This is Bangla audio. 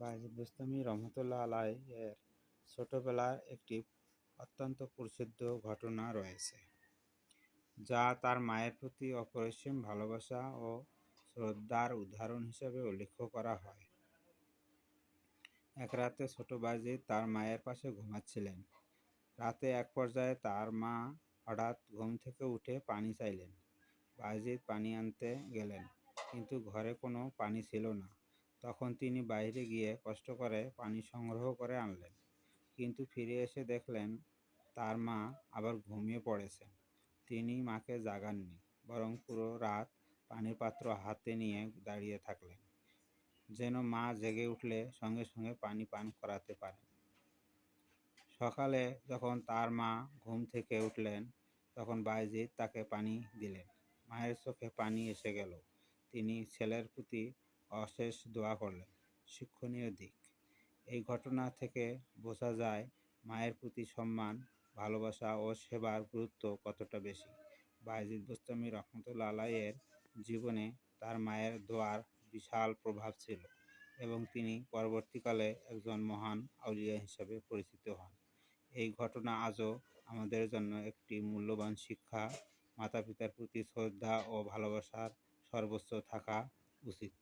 বাজিদ বুস্তামি রহমতুল্লাহ আলাই এর ছোটবেলার একটি অত্যন্ত প্রসিদ্ধ ঘটনা রয়েছে, যা তার মায়ের প্রতি অপরিসীম ভালোবাসা ও শ্রদ্ধার উদাহরণ হিসেবে উল্লেখ করা হয়। এক রাতে ছোট বাজিদ তার মায়ের পাশে ঘুমাচ্ছিলেন। রাতে এক পর্যায়ে তার মা হঠাৎ ঘুম থেকে উঠে পানি চাইলেন। বাজিদ পানি আনতে গেলেন, কিন্তু ঘরে কোনো পানি ছিল না। তখন তিনি বাইরে গিয়ে কষ্ট করে পানি সংগ্রহ করে আনলেন। কিন্তু ফিরে এসে দেখলেন, তার মা আবার ঘুমিয়ে পড়েছে। তিনি মাকে জাগাননি, বরং পুরো রাত পানির পাত্র হাতে নিয়ে দাঁড়িয়ে থাকলেন, যেন মা জেগে উঠলে সঙ্গে সঙ্গে পানি পান করাতে পারেন সকালে যখন তার মা ঘুম থেকে উঠলেন, তখন বাইজিদ তাকে পানি দিলেন। মায়ের চোখে পানি এসে গেল। তিনি ছেলের প্রতি অশেষ দোয়া করলেন। শিক্ষণীয় দিক। এই ঘটনা থেকে বোঝা যায় মায়ের প্রতি সম্মান, ভালোবাসা ও সেবার গুরুত্ব কতটা বেশি। বাইজিদ গোস্তামি রহমতুল্লা আলাইয়ের জীবনে তার মায়ের দোয়ার বিশাল প্রভাব ছিল এবং তিনি পরবর্তীকালে একজন মহান আউলিয়া হিসাবে পরিচিত হন। এই ঘটনা আজও আমাদের জন্য একটি মূল্যবান শিক্ষা। মাতা পিতার প্রতি শ্রদ্ধা ও ভালোবাসার সর্বোচ্চ থাকা উচিত।